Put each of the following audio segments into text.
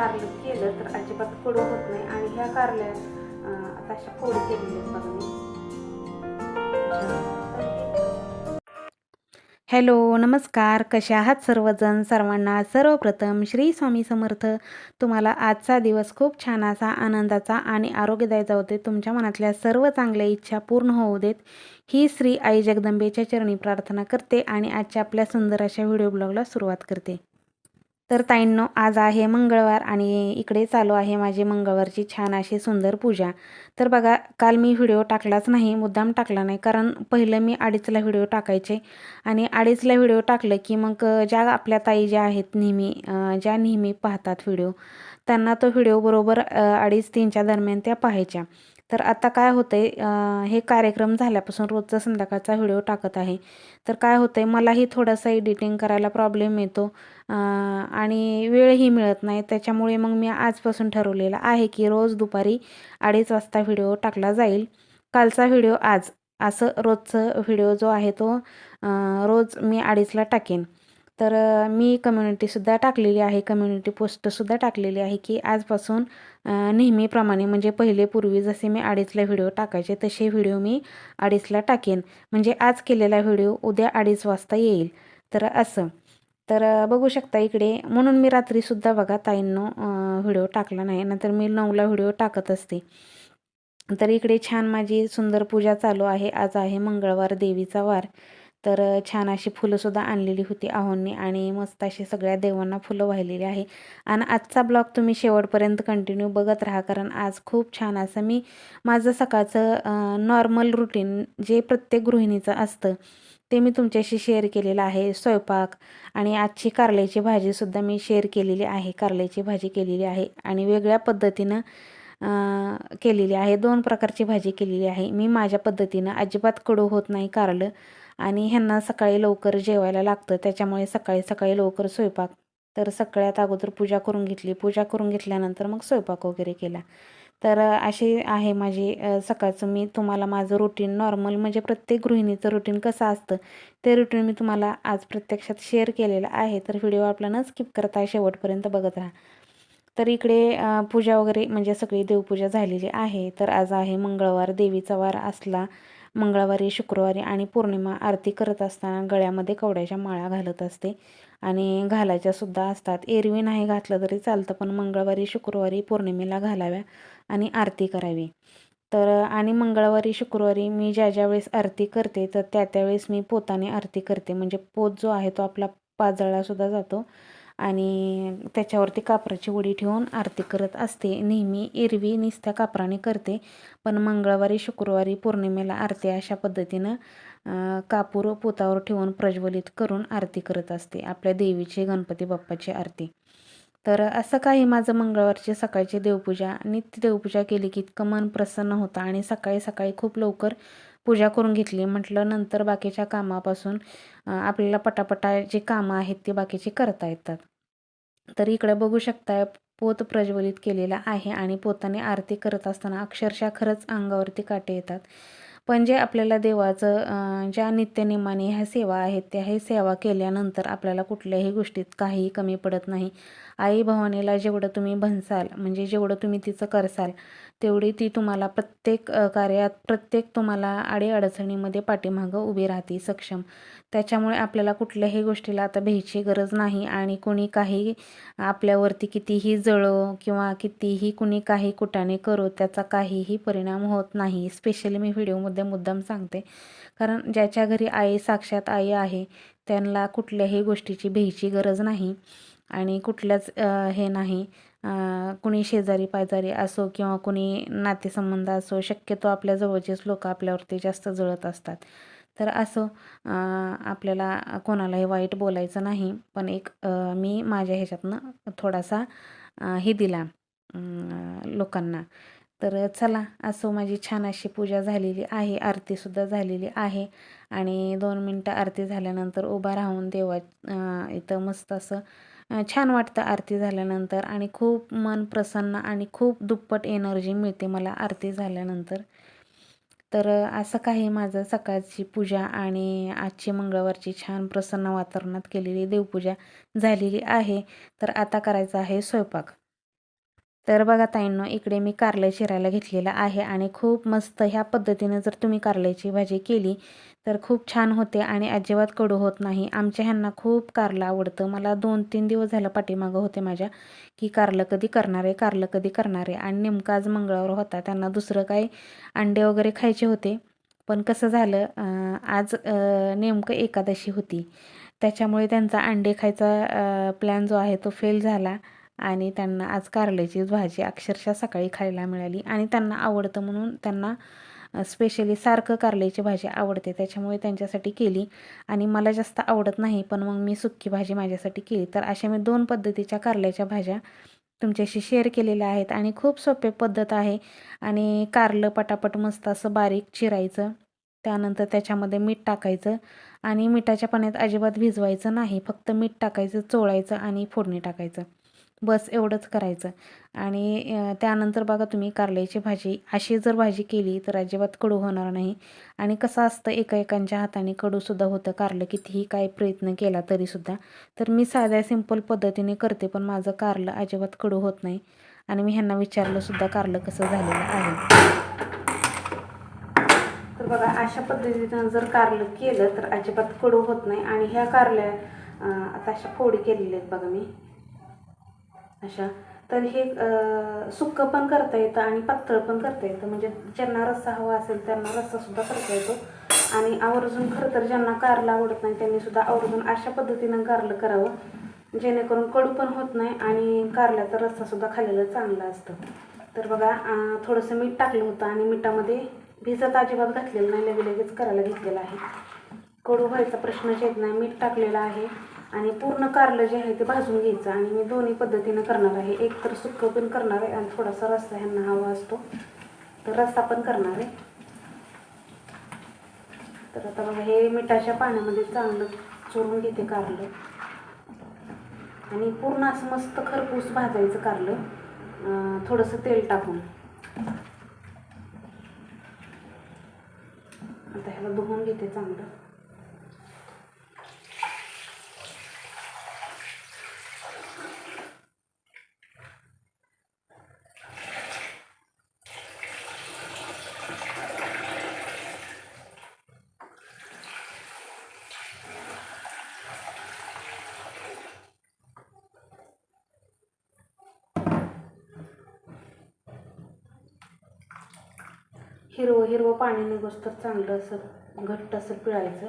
कारलं केलं तर अजिबात कडू होत नाही. आणि ह्या कारल्या आता अशा फोड केलेल्या आहेत बघा मी. हॅलो नमस्कार. कशा आहात सर्वजण? सर्वांना सर्वप्रथम श्री स्वामी समर्थ. तुम्हाला आजचा दिवस खूप छान असा आनंदाचा आणि आरोग्यदायी जाऊ दे तुमच्या मनातल्या सर्व चांगल्या इच्छा पूर्ण होऊ देत. ही श्री आई जगदंबेच्या चरणी प्रार्थना करते आणि आजच्या आपल्या सुंदर अशा व्हिडिओ ब्लॉगला सुरुवात करते. तर ताईंनो आज आहे मंगळवार आणि इकडे चालू आहे माझी मंगळवारची छान अशी सुंदर पूजा. तर बघा काल मी व्हिडिओ टाकलाच नाही मुद्दाम टाकला नाही कारण पहिलं मी अडीचला व्हिडिओ टाकायचे आणि अडीचला व्हिडिओ टाकलं की मग ज्या आपल्या ताई ज्या आहेत नेहमी ज्या नेहमी पाहतात व्हिडिओ त्यांना तो व्हिडिओ बरोबर अडीच तीनच्या दरम्यान त्या पाहायच्या. तर आता काय होतंय आहे हे कार्यक्रम झाल्यापासून रोजचा संध्याकाळचा व्हिडिओ टाकत आहे. तर काय होतंय मलाही थोडासा एडिटिंग करायला प्रॉब्लेम येतो आणि वेळही मिळत नाही. त्याच्यामुळे मग मी आजपासून ठरवलेलं आहे की रोज दुपारी अडीच वाजता व्हिडिओ टाकला जाईल. कालचा व्हिडिओ आज असं रोजचं व्हिडिओ जो आहे तो रोज मी अडीचला टाकेन. तर मी कम्युनिटीसुद्धा टाकलेली आहे. कम्युनिटी पोस्टसुद्धा टाकलेली आहे की आजपासून नेहमीप्रमाणे म्हणजे पहिले पूर्वी जसे मी अडीचला व्हिडिओ टाकायचे तसे व्हिडिओ मी अडीचला टाकेन. म्हणजे आज केलेला व्हिडिओ उद्या अडीच वाजता येईल. तर असं. तर बघू शकता इकडे. म्हणून मी रात्रीसुद्धा बघा ताईंनो व्हिडिओ टाकला नाही. नंतर मी नऊला व्हिडिओ टाकत असते. तर इकडे छान माझी सुंदर पूजा चालू आहे. आज आहे मंगळवार देवीचा वार. तर छान अशी फुलंसुद्धा आणलेली होती आहोंनी आणि मस्त अशी सगळ्या देवांना फुलं वाहिलेली आहे. आणि आजचा ब्लॉग तुम्ही शेवटपर्यंत कंटिन्यू बघत राहा कारण आज खूप छान असं मी माझं सकाळचं नॉर्मल रुटीन जे प्रत्येक गृहिणीचं असतं ते मी तुमच्याशी शेअर केलेलं आहे. स्वयंपाक आणि आजची कारल्याची भाजीसुद्धा मी शेअर केलेली आहे कारल्याची भाजी केलेली आहे आणि वेगळ्या पद्धतीनं केलेली आहे. दोन प्रकारची भाजी केलेली आहे. मी माझ्या पद्धतीनं अजिबात कडू होत नाही कारलं आणि ह्यांना सकाळी लवकर जेवायला लागतं. त्याच्यामुळे सकाळी सकाळी लवकर स्वयंपाक तर सगळ्यात अगोदर पूजा करून घेतली. पूजा करून घेतल्यानंतर मग स्वयंपाक वगैरे केला. तर असे अशी आहे माझी सकाळचं मी तुम्हाला माझं रुटीन नॉर्मल म्हणजे प्रत्येक गृहिणीचं रुटीन कसं असतं ते रुटीन मी तुम्हाला आज प्रत्यक्षात शेअर केलेलं आहे. तर व्हिडिओ आपला न स्किप करता शेवटपर्यंत बघत राहा. तर इकडे पूजा वगैरे म्हणजे सगळी देवपूजा झालेली आहे. तर आज आहे मंगळवार देवीचा वार असला मंगळवारी शुक्रवारी आणि पौर्णिमा आरती करत असताना गळ्यामध्ये कवड्याच्या माळा घालत असते. आणि घालायच्या सुद्धा असतात. एरवी नाही घातलं तरी चालतं पण मंगळवारी शुक्रवारी पौर्णिमेला घालाव्या आणि आरती करावी. तर आणि मंगळवारी शुक्रवारी मी ज्या ज्या वेळेस आरती करते तर त्या त्यावेळेस मी पोताने आरती करते. म्हणजे पोत जो आहे तो आपला पाजळासुद्धा जातो. आणि त्याच्यावरती कापराची उडी ठेवून आरती करत असते. नेहमी एरवी निस्त्या कापराने करते. पण मंगळवारी शुक्रवारी पौर्णिमेला आरती अशा पद्धतीनं कापूर पोतावर ठेवून प्रज्वलित करून आरती करत असते. आपल्या देवीची गणपती बाप्पाची आरती. तर असं काही माझं मंगळवारची सकाळची देवपूजा. नित्य देवपूजा केली की इतकं मन प्रसन्न होतं आणि सकाळी सकाळी खूप लवकर पूजा करून घेतली. म्हटलं नंतर बाकीच्या कामापासून आपल्याला पटापटा जी कामं आहेत ती बाकीची करता येतात. तर इकडे बघू शकताय पोत प्रज्वलित केलेला आहे आणि पोताने आरती करत असताना अक्षरशः खरंच अंगावरती काटे येतात. पण जे आपल्याला देवाचं ज्या नित्यनेमाने ह्या सेवा आहेत त्या हे सेवा केल्यानंतर आपल्याला कुठल्याही गोष्टीत काहीही कमी पडत नाही. आई भवानीला जेवढं तुम्ही भन्साल म्हणजे जेवढं तुम्ही तिचं करसाल तेवढी ती तुम्हाला प्रत्येक कार्यात प्रत्येक तुम्हाला अडीअडचणीमध्ये पाठीमागं उभी राहते सक्षम. त्याच्यामुळे आपल्याला कुठल्याही गोष्टीला आता भ्यायची गरज नाही आणि कोणी काही आपल्यावरती कितीही जळो किंवा कितीही कुणी काही कुटाने करो त्याचा काहीही परिणाम होत नाही. स्पेशली मी व्हिडिओमध्ये मुद्दाम सांगते. कारण ज्याच्या घरी आई साक्षात आई आहे त्यांना कुठल्याही गोष्टीची भ्यायची गरज नाही. आणि कुठल्याच हे नाही. कुणी शेजारी पाजारी असो किंवा कुणी नातेसंबंध असो शक्यतो आपल्या जवळचेच लोक आपल्यावरती जास्त जळत असतात. तर असो आपल्याला कोणालाही वाईट बोलायचं नाही. पण एक मी माझ्या ह्याच्यातनं थोडासा हे दिला लोकांना. तर चला असो माझी छान अशी पूजा झालेली आहे आरतीसुद्धा झालेली आहे. आणि दोन मिनटं आरती झाल्यानंतर उभा राहून देवा इथं मस्त असं छान वाटतं आरती झाल्यानंतर आणि खूप मन प्रसन्न आणि खूप दुप्पट एनर्जी मिळते मला आरती झाल्यानंतर. तर असं काही माझं सकाळची पूजा आणि आजची मंगळवारची छान प्रसन्न वातावरणात केलेली देवपूजा झालेली आहे. तर आता करायचं आहे स्वयंपाक. तर बघा ताईंनो इकडे मी कारलं चिरायला घेतलेलं आहे आणि खूप मस्त ह्या पद्धतीनं जर तुम्ही कारल्याची भाजी केली तर खूप छान होते आणि अजिबात कडू होत नाही. आमच्या ह्यांना खूप कारलं आवडतं. मला दोन तीन दिवस झालं पाठीमागं होते माझ्या की कारलं कधी करणार आहे कारलं कधी करणार आहे आणि नेमकं आज मंगळवार होता. त्यांना दुसरं काही अंडे वगैरे खायचे होते. पण कसं झालं आज नेमकं एकादशी होती. त्याच्यामुळे त्यांचा अंडे खायचा प्लॅन जो आहे तो फेल झाला. आणि त्यांना आज कारल्याची भाजी अक्षरशः सकाळी खायला मिळाली. आणि त्यांना आवडतं म्हणून त्यांना स्पेशली सारखं कारल्याची भाजी आवडते. त्याच्यामुळे त्यांच्यासाठी केली. आणि मला जास्त आवडत नाही पण मग मी सुक्की भाजी माझ्यासाठी केली. तर अशा मी दोन पद्धतीच्या कारल्याच्या भाज्या तुमच्याशी शेअर केलेल्या आहेत. आणि खूप सोपे पद्धत आहे. आणि कारलं पटापट मस्त असं बारीक चिरायचं. त्यानंतर त्याच्यामध्ये मीठ टाकायचं. आणि मिठाच्या पाण्यात अजिबात भिजवायचं नाही. फक्त मीठ टाकायचं चोळायचं आणि फोडणी टाकायचं. बस एवढंच करायचं. आणि त्यानंतर बघा तुम्ही कारल्याची भाजी अशी जर भाजी केली तर अजिबात कडू होणार नाही. आणि कसं असतं एका एकांच्या हाताने कडूसुद्धा होतं. कारलं कितीही काय प्रयत्न केला तरीसुद्धा तर मी साध्या सिंपल पद्धतीने करते पण माझं कारलं अजिबात कडू होत नाही. आणि मी ह्यांना विचारलंसुद्धा कारलं कसं झालेलं आहे. तर बघा अशा पद्धतीनं जर कारलं केलं तर अजिबात कडू होत नाही. आणि ह्या कारल्या आता अशा फोडी केलेल्या आहेत बघा मी. अशा. तर हे सुक्कं पण करता येतं आणि पातळ पण करता येतं. म्हणजे ज्यांना रस्सा हवा असेल त्यांना रस्सासुद्धा करता येतो. आणि आवर्जून खरं तर ज्यांना कारलं आवडत नाही त्यांनी सुद्धा आवर्जून अशा पद्धतीनं कारलं करावं. जेणेकरून कडू पण होत नाही आणि कारल्याचा रस्सासुद्धा खाल्लेलं चांगलं असतं. तर बघा थोडंसं मीठ टाकलं होतं आणि मिठामध्ये भिजत अजिबात घातलेलं नाही लगे लगेच करायला घेतलेलं आहे. कडू व्हायचा प्रश्नच येत नाही. मीठ टाकलेलं आहे. आणि पूर्ण कारलं जे आहे ते भाजून घ्यायचं. आणि मी दोन्ही पद्धतीनं करणार आहे. एक तर सुक्कं पण करणार आहे आणि थोडासा रस्सा ह्यांना हवा असतो. तर रस्सा पण करणार आहे. तर आता बघा हे मिठाच्या पाण्यामध्ये चांगलं चोरून घेते कारलं. आणि पूर्ण असं मस्त खरपूस भाजायचं कारलं. थोडंसं तेल टाकून. आता ह्याला धुवून घेते चांगलं. हिरवं हिरवं पाणी निघोस तर चांगलं असं घट्ट असं पिळायचं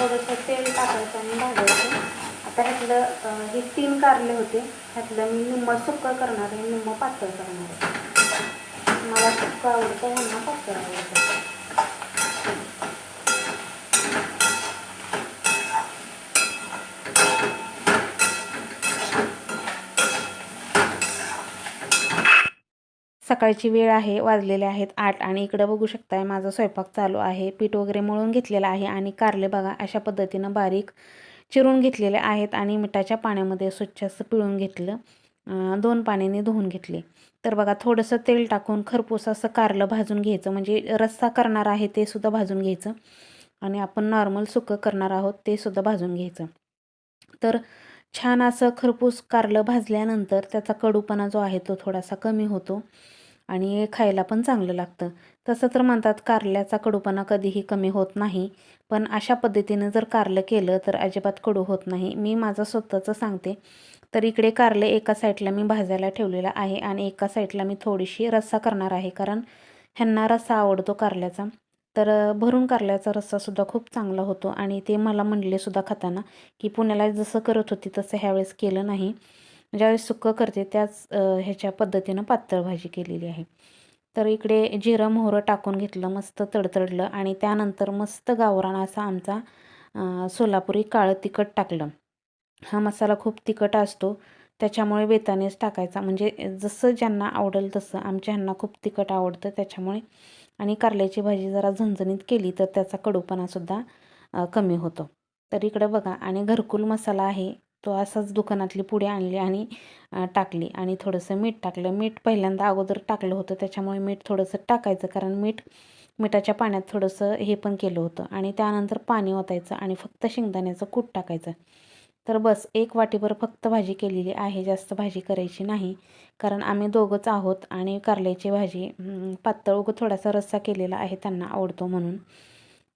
थोडंसं तेल टाकायचं भाजायचं. आता ह्यातलं हे तीन कारले होते. ह्यातलं मी निम्म सुक्कं करणार आहे निम्म पातळ करणार आहे. मला सुक्कं आवडतं ह्यांना पातळ आवडतं. सकाळची वेळ आहे वाजलेले आहेत आठ आणि इकडं बघू शकताय माझा स्वयंपाक चालू आहे. पीठ वगैरे मळून घेतलेलं आहे आणि कारले बघा अशा पद्धतीनं बारीक चिरून घेतलेले आहेत आणि मिठाच्या पाण्यामध्ये स्वच्छ असं पिळून घेतलं. दोन पाण्याने धुवून घेतले. तर बघा थोडंसं तेल टाकून खरपूस असं कारलं भाजून घ्यायचं. म्हणजे रस्सा करणार आहे ते सुद्धा भाजून घ्यायचं. आणि आपण नॉर्मल सुकं करणार आहोत ते सुद्धा भाजून घ्यायचं. तर छान असं खरपूस कारलं भाजल्यानंतर त्याचा कडूपणा जो आहे तो थोडासा कमी होतो. आणि खायला पण चांगलं लागतं. तसं तर म्हणतात कारल्याचा कडूपणा कधीही कमी होत नाही. पण अशा पद्धतीनं जर कारलं केलं तर अजिबात कडू होत नाही. मी माझं स्वतःचं सांगते. तर इकडे कारले एका साईडला मी भाजायला ठेवलेला आहे आणि एका साईडला मी थोडीशी रस्सा करणार आहे. कारण ह्यांना रस्सा आवडतो कारल्याचा. तर भरून कारल्याचा रस्सासुद्धा खूप चांगला होतो आणि ते मला म्हणलेसुद्धा खाताना की पुण्याला जसं करत होती तसं ह्यावेळेस केलं नाही. म्हणजे ज्यावेळेस सुक्कं करते त्याच ह्याच्या पद्धतीनं पातळ भाजी केलेली आहे. तर इकडे जिरं मोहरं टाकून घेतलं मस्त तडतडलं आणि त्यानंतर मस्त गावरान असा आमचा सोलापुरी काळं तिखट टाकलं. हा मसाला खूप तिखट असतो त्याच्यामुळे बेतानेच टाकायचा. म्हणजे जसं ज्यांना आवडेल तसं आमच्या ह्यांना खूप तिखट आवडतं त्याच्यामुळे. आणि कारल्याची भाजी जरा झणझणीत केली तर त्याचा कडूपणासुद्धा कमी होतो. तर इकडं बघा आणि घरकुल मसाला आहे तो असाच दुकानातली पुडी आणली आणि टाकली. आणि थोडंसं मीठ टाकलं. मीठ पहिल्यांदा अगोदर टाकलं होतं. त्याच्यामुळे मीठ थोडंसं टाकायचं. कारण मीठ मिठाच्या पाण्यात थोडंसं हे पण केलं होतं. आणि त्यानंतर पाणी ओतायचं आणि फक्त शेंगदाण्याचं कूट टाकायचं. तर बस एक वाटीभर फक्त भाजी केलेली आहे. जास्त भाजी करायची नाही. कारण आम्ही दोघंच आहोत आणि कारल्याची भाजी पातळ उगं थोडासा रस्सा केलेला आहे. त्यांना आवडतो म्हणून.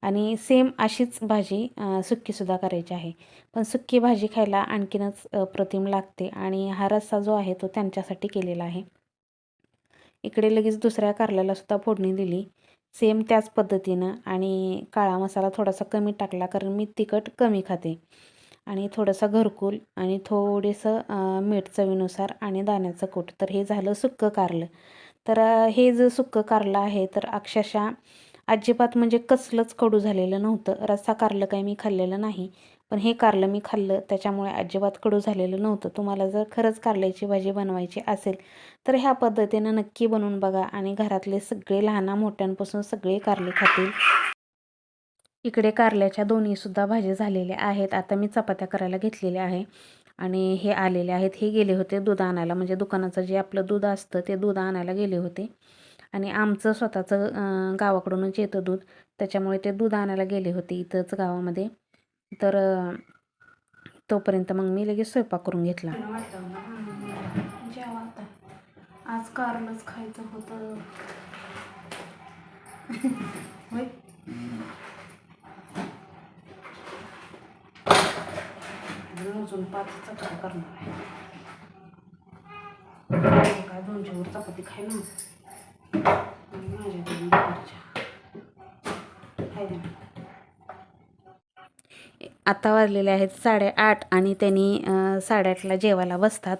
आणि सेम अशीच भाजी सुक्कीसुद्धा करायची आहे. पण सुक्की भाजी खायला आणखीनच अप्रतिम लागते आणि हा रस्सा जो आहे तो त्यांच्यासाठी केलेला आहे. इकडे लगेच दुसऱ्या कारल्यालासुद्धा फोडणी दिली. सेम त्याच पद्धतीनं आणि काळा मसाला थोडासा कमी टाकला कारण मी तिखट कमी खाते. आणि थोडंसं घरकुल आणि थोडेसं मीठ चवीनुसार आणि दाण्याचं कूट. तर हे झालं सुक्कं कारलं. तर हे जे सुक्कं कारलं आहे तर अक्षरशः अजिबात म्हणजे कसलंच कडू झालेलं नव्हतं. रस्सा कारलं काही मी खाल्लेलं नाही. पण हे कारलं मी खाल्लं त्याच्यामुळे अजिबात कडू झालेलं नव्हतं. तुम्हाला जर खरंच कारल्याची भाजी बनवायची असेल तर ह्या पद्धतीनं नक्की बनवून बघा आणि घरातले सगळे लहाना मोठ्यांपासून सगळे कारले खातील. इकडे कारल्याच्या दोन्हीसुद्धा भाज्या झालेल्या आहेत. आता मी चपात्या करायला घेतलेल्या आहे आणि हे आलेले आहेत. हे गेले होते दूध आणायला. म्हणजे दुकानाचं जे आपलं दूध असतं ते दूध आणायला गेले होते. आणि आमचं स्वतःचं गावाकडूनच येतं दूध. त्याच्यामुळे ते दूध आणायला गेले होते इथंच गावामध्ये. तर तोपर्यंत मग मी लगेच स्वयंपाक करून घेतला. आज कारलंच खायचं होतं. अजून पाच चपात्या करणार आहे. काय दोनशे वर चपाती खाय आता वाजलेले आहेत साडेआठ आणि त्यांनी साडेआठला जेवायला बसतात.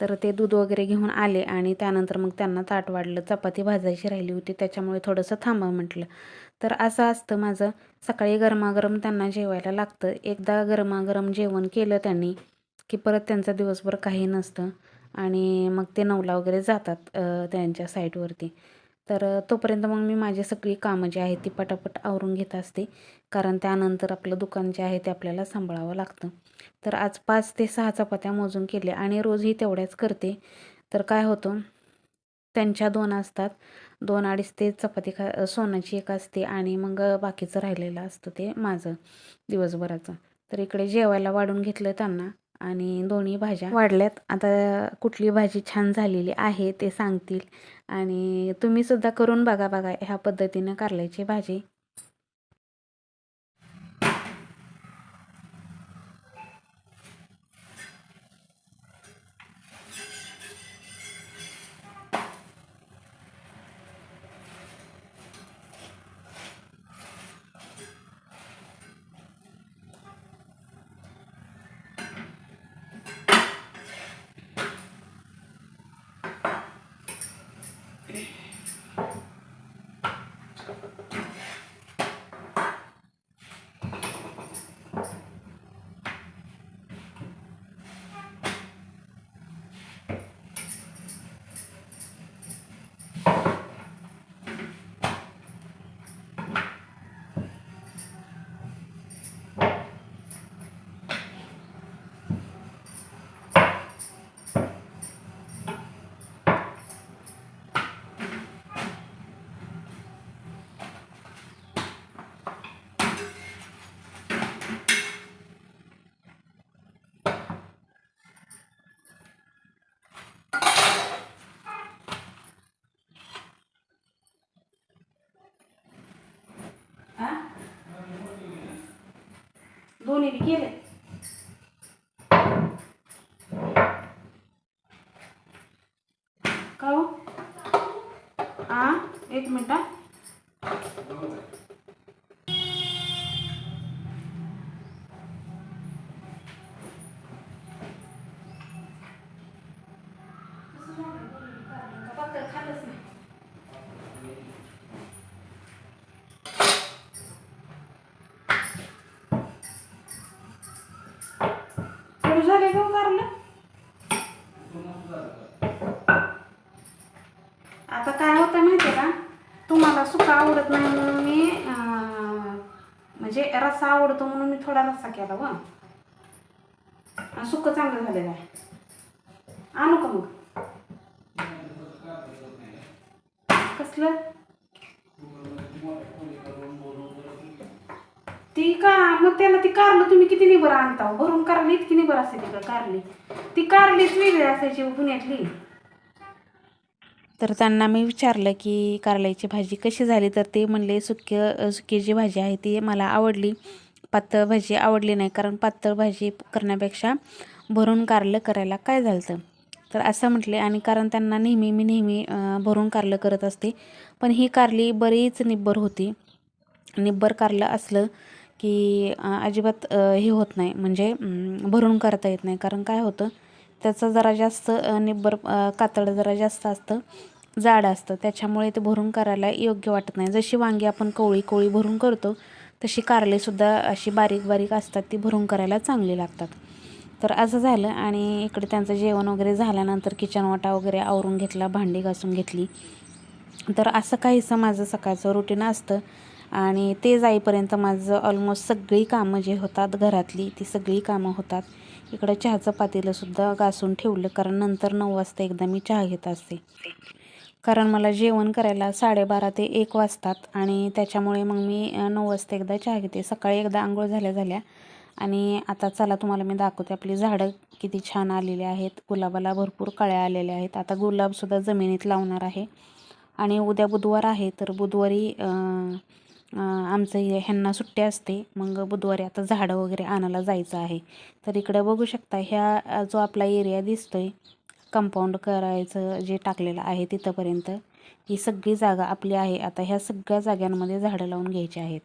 तर ते दूध वगैरे घेऊन आले आणि त्यानंतर मग त्यांना ताट वाढलं. चपाती भाजायची राहिली होती त्याच्यामुळे थोडंसं थांबा म्हटलं. तर असं असतं माझं. सकाळी गरमागरम त्यांना जेवायला लागतं. एकदा गरमागरम जेवण केलं त्यांनी की परत त्यांचा दिवसभर काही नसतं. आणि मग ते नऊला वगैरे जातात त्यांच्या साईटवरती. तर तोपर्यंत मग मी माझी सगळी कामं जी आहेत ती पटापट आवरून घेत असते. कारण त्यानंतर आपलं दुकान जे आहे ते आपल्याला सांभाळावं लागतं. तर आज पाच ते सहा चपात्या मोजून केल्या आणि रोजही तेवढ्याच करते. तर काय होतं त्यांच्या दोन असतात. दोन अडीच ते चपाती खा सोनाची एक असते आणि मग बाकीचं राहिलेलं असतं ते माझं दिवसभराचं. तर इकडे जेवायला वाढून घेतलं त्यांना. आणि दोन्ही भाज्या वाढल्यात. आता कुठली भाजी छान झालेली आहे ते सांगतील. आणि तुम्हीसुद्धा करून बघा बघा ह्या पद्धतीनं कारल्याची भाजी. दोन्ही बी केले आता काय होतं माहिती आहे का? तुम्हाला सुका आवडत नाही म्हणून मी म्हणजे रस्सा आवडतो म्हणून मी थोडा रस्सा केला व. सुकं चांगलं झालेलं आहे आणू का मग? कसलं? ती का मग त्याला ती कारलं तुम्ही किती निबर आणता? भरून कारली इतकी निबर असते ती का कारली? ती कारलीच वेगळी असायची पुण्यातली. तर त्यांना मी विचारलं की कारल्याची भाजी कशी झाली? तर ते म्हणले सुक्य सुकी जी भाजी आहे ती मला आवडली. पातळ भाजी आवडली नाही कारण पातळ भाजी करण्यापेक्षा भरून कारलं करायला काय झालं तर असं म्हटले आणि कारण त्यांना नेहमी मी नेहमी भरून कारलं करत असते. पण ही कारली बरीच निब्बर होती. निब्बर कारलं असलं की अजिबात हे होत नाही. म्हणजे भरून करता येत नाही. कारण काय होतं? त्याचं जरा जास्त निब्बर अं, कातड जरा जास्त असतं. जाड असतं. त्याच्यामुळे ते भरून करायला योग्य वाटत नाही. जशी वांगी आपण कोवळी कोळी भरून करतो तशी कारलेसुद्धा अशी बारीक बारीक असतात ती भरून करायला चांगली लागतात. तर असं झालं आणि इकडे त्यांचं जेवण वगैरे झाल्यानंतर किचन वाटा वगैरे आवरून घेतला भांडी घासून घेतली. तर असं काहीसं माझं सकाळचं रुटीन असतं आणि ते जाईपर्यंत माझं ऑलमोस्ट सगळी कामं जे होतात घरातली ती सगळी कामं होतात. इकडं चहाचं पातेलंसुद्धा घासून ठेवलं कारण नंतर नऊ वाजता एकदा मी चहा घेत असते. कारण मला जेवण करायला साडेबारा ते एक वाजतात आणि त्याच्यामुळे मग मी नऊ वाजता एकदा चहा घेते. सकाळी एकदा आंघोळ झाल्या झाल्या आणि आता चला तुम्हाला मी दाखवते आपली झाडं किती छान आलेली आहेत. गुलाबाला भरपूर कळ्या आलेल्या आहेत. आता गुलाबसुद्धा जमिनीत लावणार आहे. आणि उद्या बुधवार आहे तर बुधवारी आमचं हे- ह्यांना सुट्टी असते. मग बुधवारी आता झाडं वगैरे आणायला जायचं आहे. तर इकडे बघू शकता ह्या जो आपला एरिया दिसतोय कंपाऊंड करायचं जे टाकलेलं आहे तिथंपर्यंत ही सगळी जागा आपली आहे. आता ह्या सगळ्या जाग्यांमध्ये झाडं लावून घ्यायची आहेत.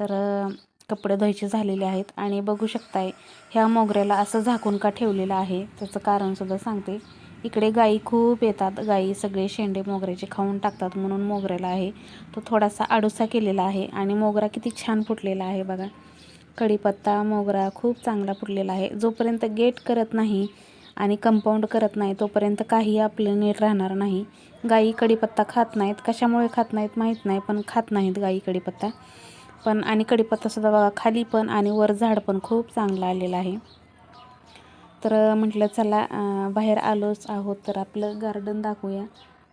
तर कपडे धुवायचे झालेले आहेत. आणि बघू शकताय ह्या मोगऱ्याला असं झाकून का ठेवलेलं आहे त्याचं कारणसुद्धा सांगते. इकडे गाई खूप येतात. गाई सगळे शेंडे मोगऱ्याचे खाऊन टाकतात म्हणून मोगऱ्याला आहे. तो थोडासा आडोसा केलेला आहे आणि मोगरा किती छान फुटलेला आहे बघा. कढीपत्ता मोगरा खूप चांगला फुटलेला आहे. जोपर्यंत गेट करत नाही आणि कंपाऊंड करत नाही तोपर्यंत काही आपलं नीट राहणार नाही. गाई कढीपत्ता खात नाहीत. कशामुळे खात नाहीत माहीत नाही पण खात नाहीत गाई कढीपत्ता. पण आणि कढीपत्तासुद्धा बघा खाली पण आणि वर झाड पण खूप चांगलं आलेलं आहे. तर म्हटलं चला बाहेर आलोच आहोत तर आपलं गार्डन दाखवूया.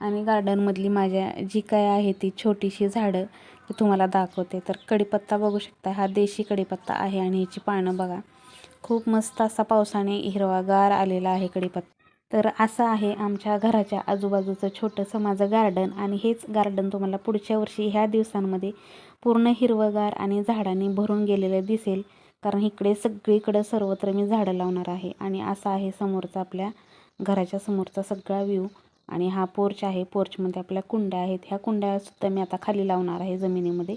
आणि गार्डनमधली माझ्या जी काय आहे ती छोटीशी झाडं ती तुम्हाला दाखवते. तर कढीपत्ता बघू शकता हा देशी कडीपत्ता आहे आणि ह्याची पानं बघा. खूप मस्त असा पावसाने हिरवागार आलेला आहे कडीपत्ता तर असं आहे आमच्या घराच्या आजूबाजूचं छोटंसं माझं गार्डन आणि हेच गार्डन तुम्हाला पुढच्या वर्षी ह्या दिवसांमध्ये पूर्ण हिरवगार आणि झाडांनी भरून गेलेलं दिसेल. कारण इकडे सगळीकडं सर्वत्र मी झाडं लावणार आहे आणि असा आहे समोरचा आपल्या घराच्या समोरचा सगळा व्ह्यू आणि हा पोर्च आहे. पोर्चमध्ये आपल्या कुंड्या आहेत. ह्या कुंड्यासुद्धा मी आता खाली लावणार आहे जमिनीमध्ये.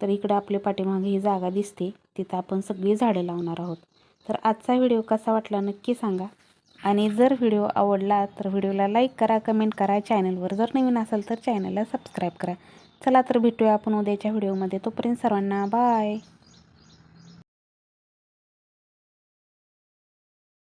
तर इकडं आपल्या पाठीमागे ही जागा दिसते. तिथं आपण सगळी झाडं लावणार आहोत. तर आजचा व्हिडिओ कसा वाटला नक्की सांगा. आणि जर व्हिडिओ आवडला तर व्हिडिओला लाईक करा कमेंट करा. चॅनलवर जर नवीन असाल तर चॅनलला सबस्क्राईब करा. चला तर भेटूया आपण उद्याच्या व्हिडिओमध्ये. तोपर्यंत सर्वांना बाय